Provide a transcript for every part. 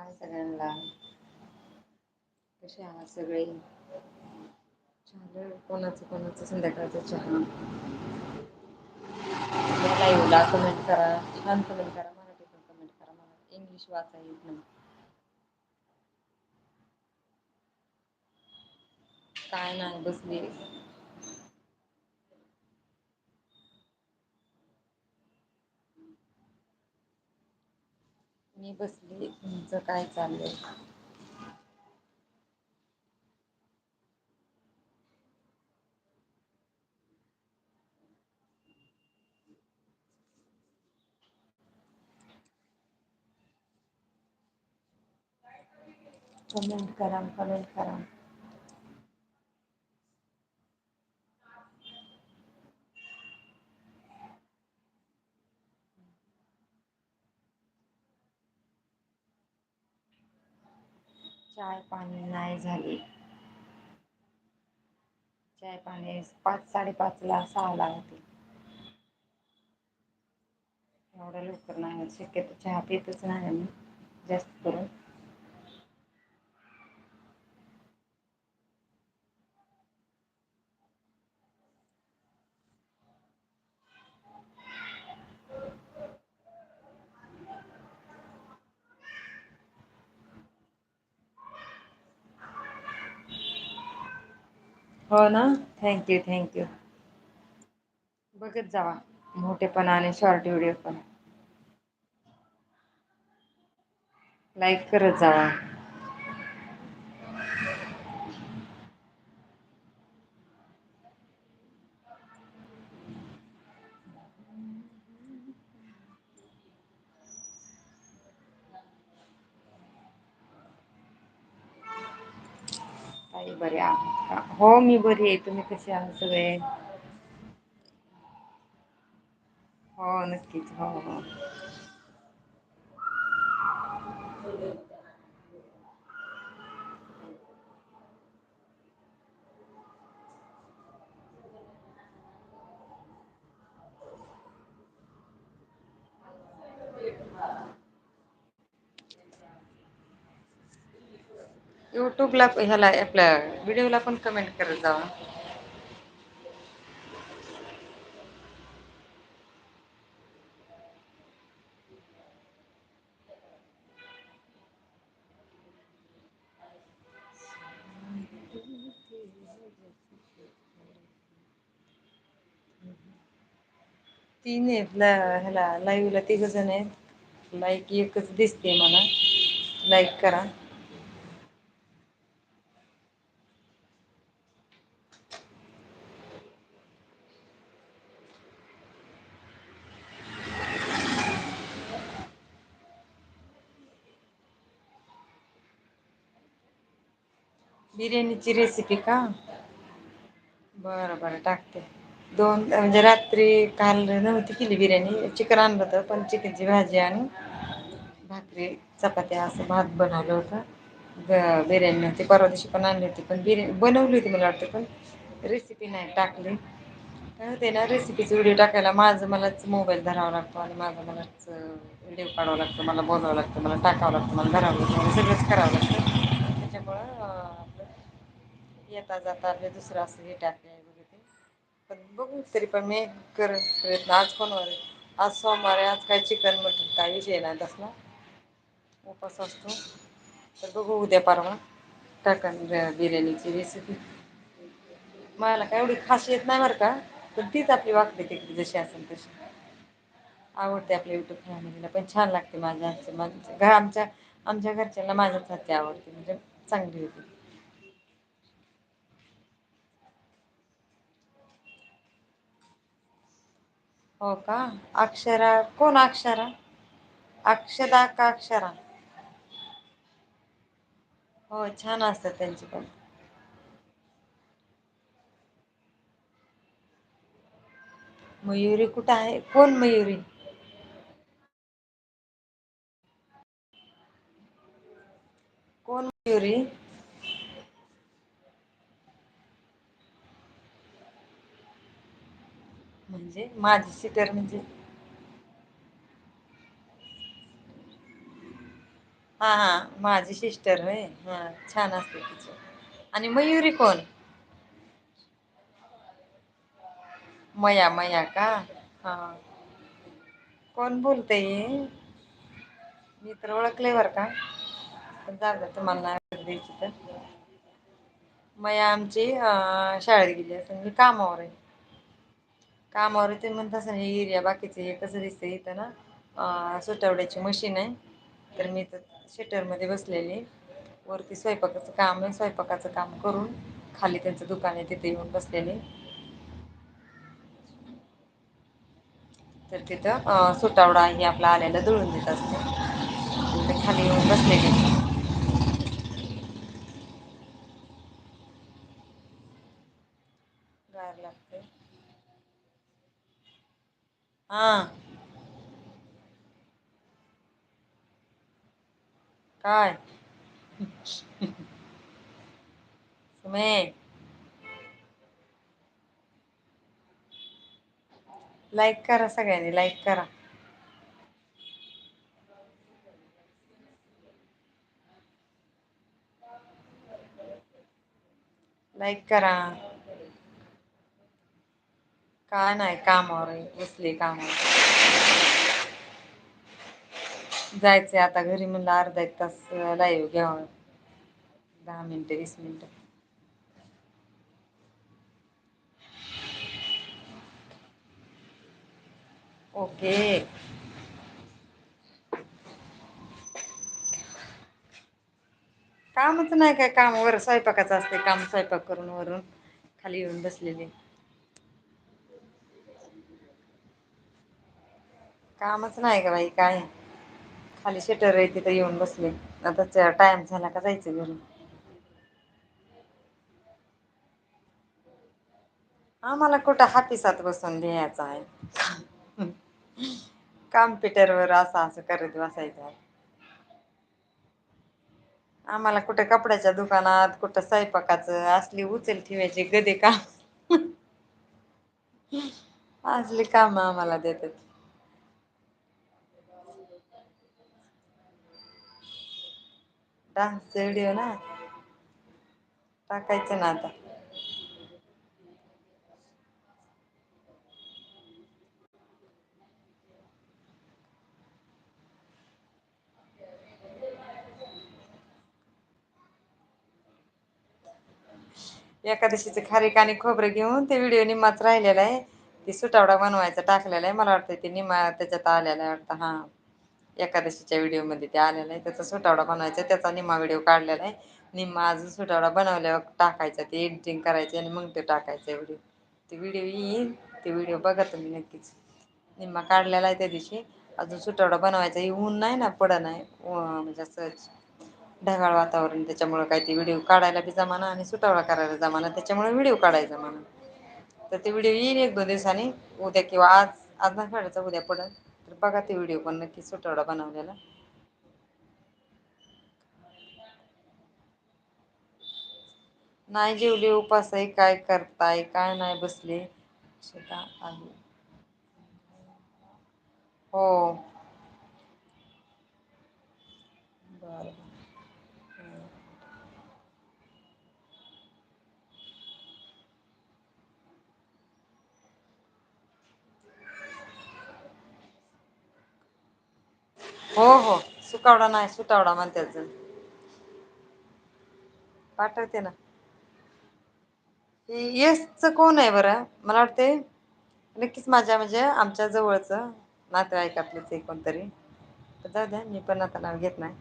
हाय सगळ्यांना. कसे आहात सगळे? झालं कोणाचं कोणाचं? संध्याकाळच चहा. लाईव्हला कमेंट करा. छान कमेंट करा. मराठी पण कमेंट करा. मला इंग्लिश वाचा येत नाही. काय नाही बसली मी बसली. तुमचं काय चाललंय? कमेंट करा कमेंट करा चाय पाणी नाही झाली. चाय पाणी पाच साडेपाच ला सहा ला होते. एवढ्या लवकर नाही शक्यतो चहा पितच नाही आम्ही जास्त करून. हो ना? थँक्यू थँक्यू बघत जावा. मोठे पण आणि शॉर्ट व्हिडिओ पण. लाईक करत जावा. बरे आहात. का हो मी बरी आहे. तुम्ही कसे आहात सगळे? हो नक्कीच. हो हो. युट्यूबला ह्याला आपल्या व्हिडिओला पण कमेंट करत जावा. तीन आहेत ह्याला लाईव्हला तिघ जण आहेत. लाईक एकच दिसते मला. लाईक करा. बिर्याणीची रेसिपी का? बरं बरं टाकते. दोन म्हणजे रात्री काल नव्हती केली बिर्याणी. चिकन आणलं होतं पण चिकनची भाजी आणि भाकरी चपात्या असं भात बनवलं होत. बिर्याणी नव्हती परवा दिवशी पण आणली होती पण बिर्याणी बनवली होती मला वाटतं पण रेसिपी नाही टाकली. काय होते ना रेसिपीचा व्हिडिओ टाकायला माझं मलाच मोबाईल धरावा लागतो आणि माझं मलाच व्हिडिओ काढावं लागतं मला बोलावं लागतं मला टाकावं लागतं मला धरावं लागतं सगळंच करावं लागतं. त्याच्यामुळं येता जाता आपले दुसरं असं हे टाकय वगैरे ते पण बघू तरी पण मी कर प्रयत्न. आज कोणवार आज सोमवार आहे आज काय चिकन मटन काही विषय नाही तसला. उपास असतो. तर बघू उद्या परवा टाकन बिर्याणीची रेसिपी मला काय एवढी खास येत नाही बरं का पण तीच आपली वागते तिकडे जशी असेल तशी. आवडते आपल्या युट्यूब फॅमिलीला पण छान लागते माझ्या घर आमच्या आमच्या घरच्यांना माझ्याच हाती आवडते म्हणजे चांगली होती. हो का? अक्षरा, कोण अक्षरा? अक्षदा का अक्षरा हो, छान असतात त्यांची पण. मयुरी कुठे आहे? कोण मयुरी? म्हणजे माझी सिटर म्हणजे. हा हा माझी सिस्टर होय हा छान असते तिच. आणि मयुरी कोण? मया मया का? हा. कोण बोलतय? मी तर ओळखले बर का. पण जाऊ द्या तुम्हाला द्यायची तर. मया आमची शाळेत गेली असेल. मी कामावर आहे. कामावर ते म्हणतात असल हे एरिया बाकीचे हे कसं दिसत इथं ना सुटवड्याची मशीन आहे. तर मी तर शटरमध्ये बसलेली वरती स्वयंपाकाचं काम आहे स्वयंपाकाचं काम करून खाली त्यांचं दुकान आहे तिथे येऊन बसलेले तर तिथं सुटावडा हे आपला आल्याला दळून देत असते. खाली येऊन बसलेले गार लागते हा काय सुमे लाईक करा सगळ्यांनी लाईक करा. लाईक करा. काय नाही कामावर बसले कामावर. जायचंय आता घरी म्हणलं अर्धा एक तास लाईव्ह घ्याव. दहा मिनटं वीस मिनटं. ओके. कामच नाही काय काम वर स्वयंपाकाचं असते काम स्वयंपाक करून वरून खाली येऊन बसलेले. कामच नाही का बाई काय? खाली शटर आहे तिथं येऊन बसले. आता टाइम झाला का जायचं घरी? आम्हाला कुठं हापिसात बसून लिहायचं आहे? कॉम्प्युटरवर असं असं करत बसायचं. आम्हाला कुठं कपड्याच्या दुकानात कुठं स्वयंपाकाचं असली उचल ठेवायची गदे काम. असली काम आम्हाला देतात. डान्सचे व्हिडिओ ना टाकायचं ना आता. एकादशीचं खारीक आणि खोबरं घेऊन ते व्हिडिओ निम्माच राहिलेला आहे. ते सुटावडा बनवायचा टाकलेला आहे. मला वाटतं ते निम्मा त्याच्यात आलेला आहे वाटतं. हां. एकादशीच्या व्हिडिओमध्ये ते आलेला आहे. त्याचा सुटावडा बनवायचा त्याचा निम्मा व्हिडिओ काढलेला आहे. निम्मा अजून सुटावडा बनवल्यावर टाकायचा. ते एडिटिंग करायचं आणि मग ते टाकायचं व्हिडिओ. ते व्हिडिओ येईन ते व्हिडिओ बघा तुम्ही नक्कीच. निम्मा काढलेला आहे त्या दिवशी. अजून सुटावडा बनवायचा. ऊन नाही ना पड नाही. म्हणजे असं ढगाळ वातावरण त्याच्यामुळे काही ते व्हिडिओ काढायला बी जमाना आणि सुटावळा करायला जमाना त्याच्यामुळे व्हिडिओ काढायचा म्हणा तर ते व्हिडिओ येईल एक दोन दिवसांनी. उद्या किंवा आज आज ना काढायचा उद्या पडेल. तर बघा ते व्हिडिओ पण नक्की सुटवडा बनवलेला. नाही जेवले उपास आहे काय करताय काय नाही बसले. आहे. हो. बरं. हो हो. सुकावडा नाही सुटावडा म्हणतात पाठवते ना. येसच कोण आहे बरं? मला वाटते नक्कीच माझ्या म्हणजे आमच्या जवळच आपले आहे कोणतरी. जाऊ द्या मी पण आता नाव घेत नाही.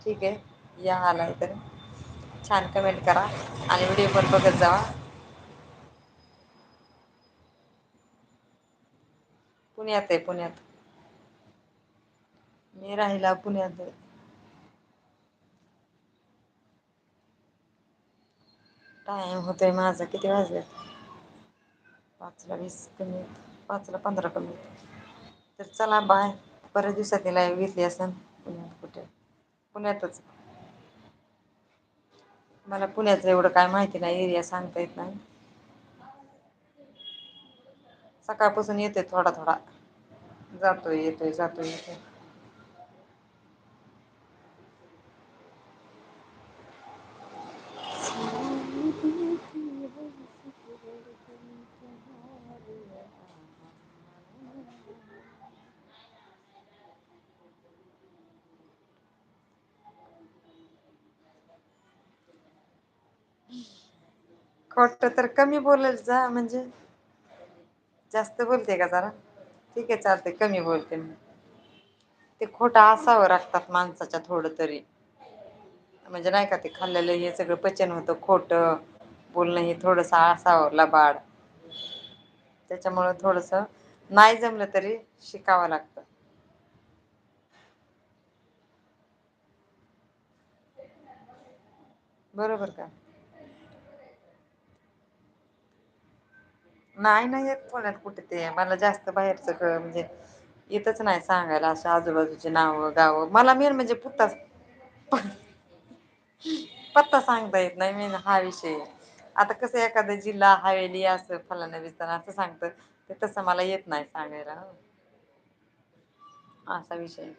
ठीक आहे या आलाय तर छान कमेंट करा आणि व्हिडिओ पण बघत जावा. पुण्यात आहे पुण्यात. मी राहिला पुण्यात. टाइम होतोय माझं. किती वाजले पाचला वीस कमी. पाचला पंधरा कमी. तर चला बाय बऱ्याच दिवसात लाईव्ह घेतली असेल पुण्यात कुठे? पुण्यातच. मला पुण्याचं एवढं काय माहिती नाही. एरिया सांगता येत नाही. सकाळपासून येते थोडा थोडा. जातोय येतोय जातोय येतोय. खोट तर कमी बोलत जा म्हणजे जास्त बोलते का जरा? ठीक आहे चालते कमी बोलते मी. ते खोटं असावं लागतात माणसाच्या थोडं तरी. म्हणजे नाही का ते खाल्लेलं हे सगळं पचन होतं खोटं बोलणं हे थोडंसं असावं लबाड. त्याच्यामुळं थोडस नाही जमलं तरी शिकावं लागतं. बरोबर का? नाही नाही येत पुण्यात कुठे ते. मला जास्त बाहेरच म्हणजे येतच नाही सांगायला असं आजूबाजूचे नाव गावं. मला मेन म्हणजे पुत्ता पत्ता सांगता येत नाही मेन हा विषय. आता कसं एखादा जिल्हा हवेली असं फलाना विस्तार असं सांगतं ते तसं मला येत नाही सांगायला. असा विषय.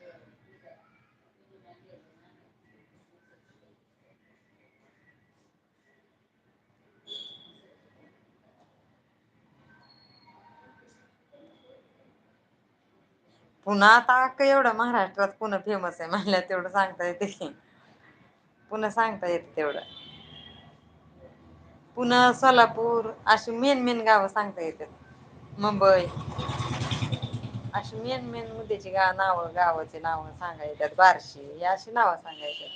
पुन्हा आता अख्क एवढं महाराष्ट्रात पुन फेमस आहे म्हणल्या तेवढं सांगता येते पुन्हा सांगता येते तेवढं. पुन्हा सोलापूर अशी मेन मेन गावं सांगता येतात. मुंबई. अशी मेन मेन मुद्द्याची गा नावं गावाचे नाव सांगायच्यात बारशी ही अशी नावं सांगायची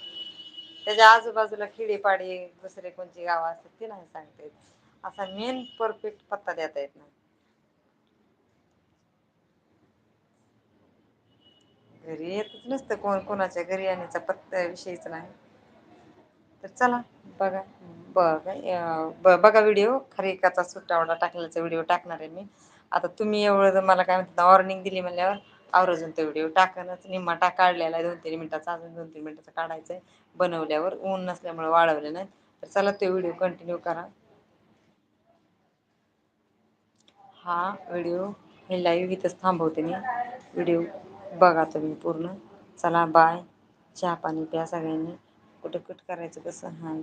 त्याच्या आजूबाजूला खिडीपाडी दुसरे कोणची गावं असतात ती नाही सांगता येत. असा मेन परफेक्ट पत्ता देता येत नाही. घरी येतच नसतं कोण कोणाच्या घरी येण्याचा पत्ता विषयीच नाही. तर चला बघा बघ बघा व्हिडिओ. खरेकाचा सुट्टावडा टाकल्याचा व्हिडिओ टाकणार आहे मी. आता तुम्ही एवढं मला काय म्हणतात वॉर्निंग दिली म्हणल्यावर आवर्जून तो व्हिडिओ टाकणच निम्मा टाक काढलेला आहे दोन तीन मिनिटाचा अजून दोन तीन मिनिटाचा आहे बनवल्यावर ऊन नसल्यामुळे वाळवले नाही. तर चला तो व्हिडिओ कंटिन्यू करा. हा व्हिडिओ हे लाईव्ह इथंच थांबवते मी. व्हिडिओ बघा तुम्ही पूर्ण. चला बाय. चहा पाणी प्या सगळ्यांनी. कुठे कट करायचं कसं? हां